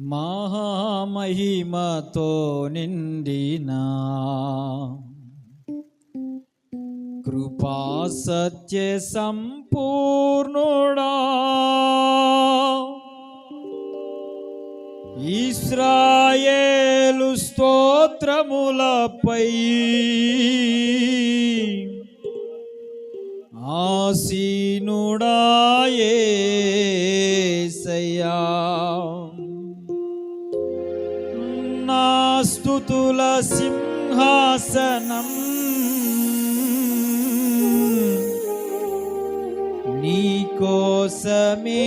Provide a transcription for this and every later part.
మహామహిమతో నిండినా. కృపా సత్య సంపూర్ణుడా. ఇస్రాయేలు స్తోత్రములపై ఆసీనుడా. నా స్తుతుల సింహాసనం. నీకోసమే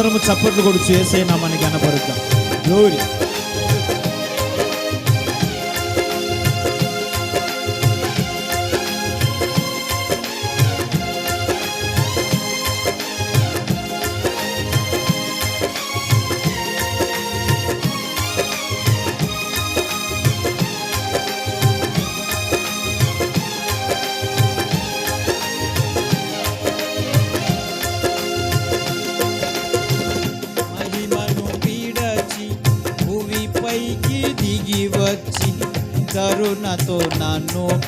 అందరము చప్పట్లు కొడుచు చేసే నామని కనపరుద్దాం గ్లోరీ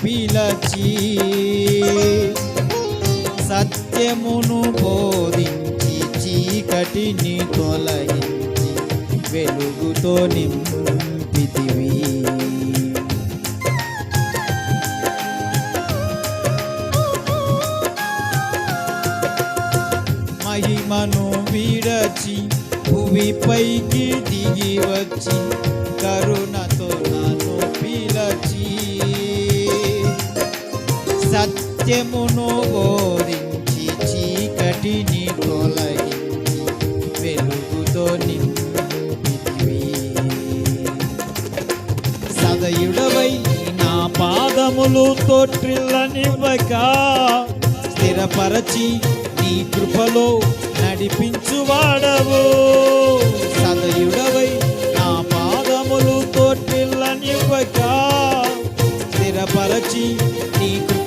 పిలచి సత్యమును బోధించి చీకటిని తొలగించి వెలుగుతో నింపితివి. మహిమను విడచి భూమిపైకి దిగి వచ్చి కరుణతో సత్యమును గోరించి చీకటిని తొలగించి వెలుగుతో నింపితివి సదయుడవై నా పాదములు తొట్టిల్లనివ్వక స్థిరపరచి నీ కృపలో నడిపించువాడవు. సదయుడవై నా పాదములు తొట్టిల్లనివ్వక స్థిరపరచి నీ కృపలో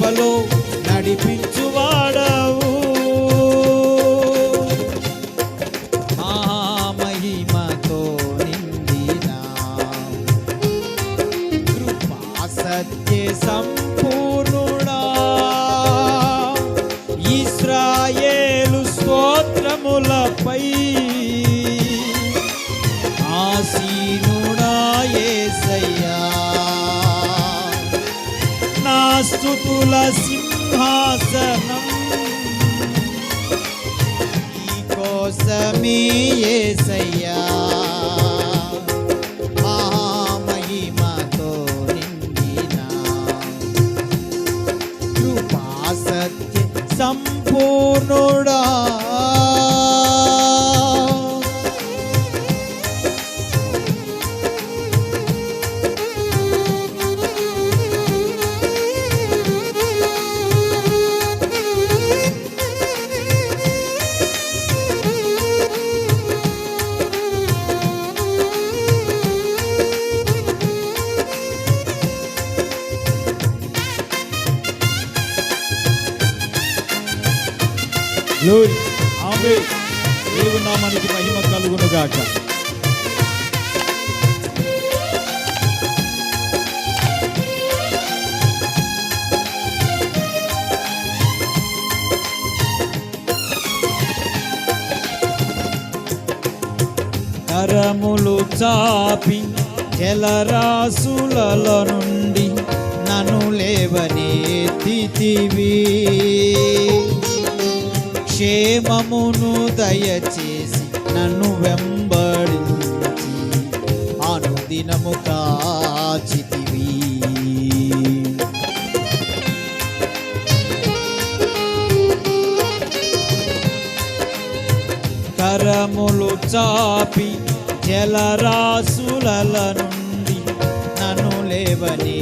నడిపించువాడవు. స్థుతుల సింహాసనం. కోసమే ఏసయ్యా మహామహిమతో నిండిన సంపూర్ణుడా. ఆమె దేవుని నామానికి మహిమ కలుగును గాక కరములు చాపి జలరాసులలో నుండి నన్ను లేవనెత్తితివి. క్షేమమును దయచేసి నన్ను వెంబడించి అనుదినము కాచితివి. కరములు చాపి జలరాసులల నుండి నన్ను లేవనే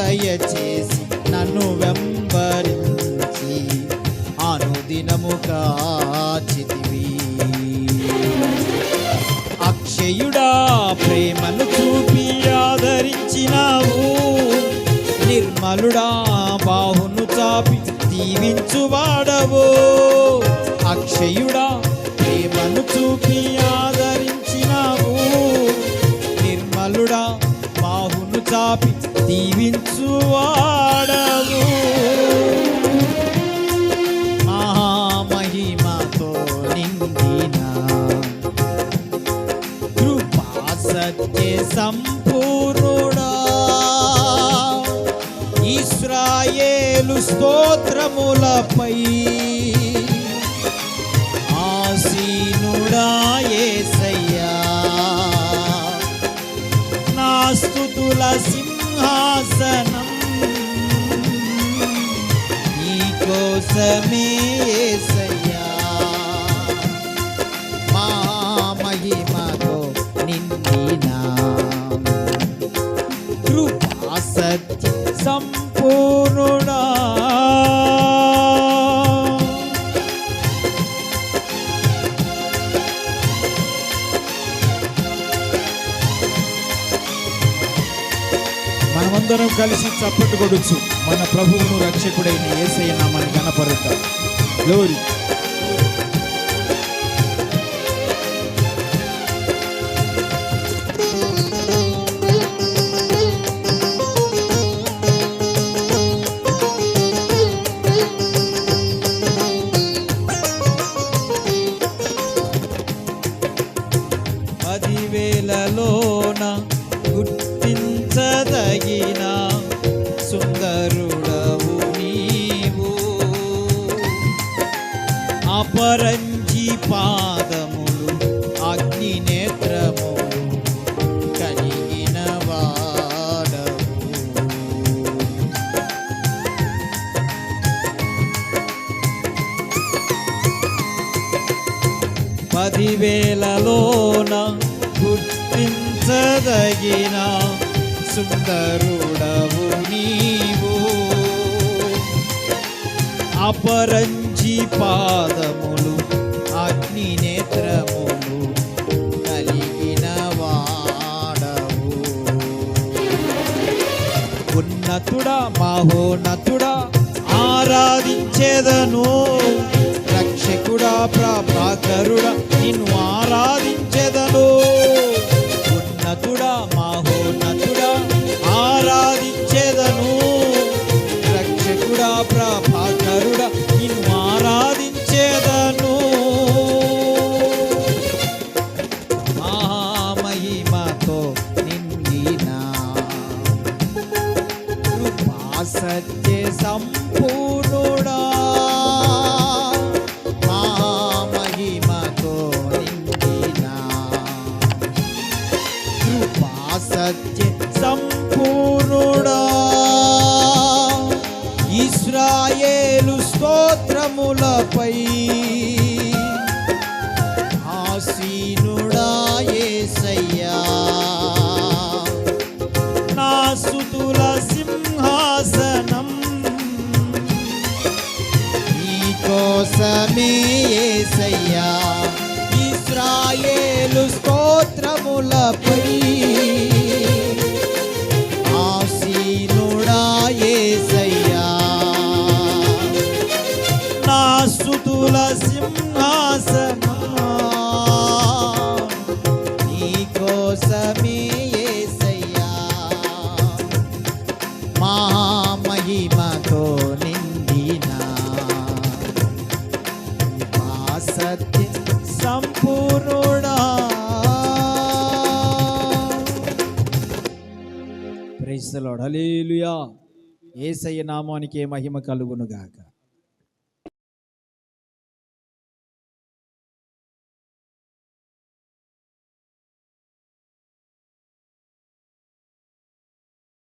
దయచేసి నన్ను వెంబరించి అనుదినము కాచితివి. అక్షయుడా ప్రేమను చూపి ఆదరించినావు. నిర్మలుడా బాహును చాపి దీవించువాడవు అక్షయుడా ప్రేమను చూపి ఆదరించినావు. నిర్మలుడా బాహును చాపి దీవించువాడవు మహామహిమతో నిండిన కృపా సత్య సంపూర్ణుడా. ఇస్రాయేలు స్తోత్రములపై ఆసీనుడా యేసయ్యా నా స్తుతుల సింహాసనం కోసమే మనమందరం కలిసి చప్పట్లు కొడుచు. మన ప్రభువును రక్షకుడైన ఏసయ్య నామాన్ని కనపరుద్దాం గ్లోరీ పదివేలలోన గుర్తించదగిన సుందరుడవు నీవు. అపరంజి పాదములు అగ్ని నేత్రములు కలిగిన వాడవు. ఉన్నతుడా మహోన్నతుడా ఆరాధించేదను. రక్షకుడా ప్రభాకరుడా నిన్ను ఆరాధించేదను. ఉన్నతుడా మహోన్నతుడా ఆరాధించెదను. రక్షకుడా ప్రభాకరుడా నిన్ను ఆరాధించేదను. మహామహిమతో నిండిన కృపా సత్య సంపూర్ణుడా. స్తోత్రములపై ఆసీనుడా యేసయ్యా నా సుతుల సింహాసనం నీ కోసమే ఇస్రాయేలు స్తోత్రములపై కుల సింహాసనమా నీ కోసమే యేసయ్యా మహామహిమతో నిండిన సత్య సంపూర్ణుడా ప్రైజ్ ద లార్డ్ నామానికి మహిమ కలుగునుగాక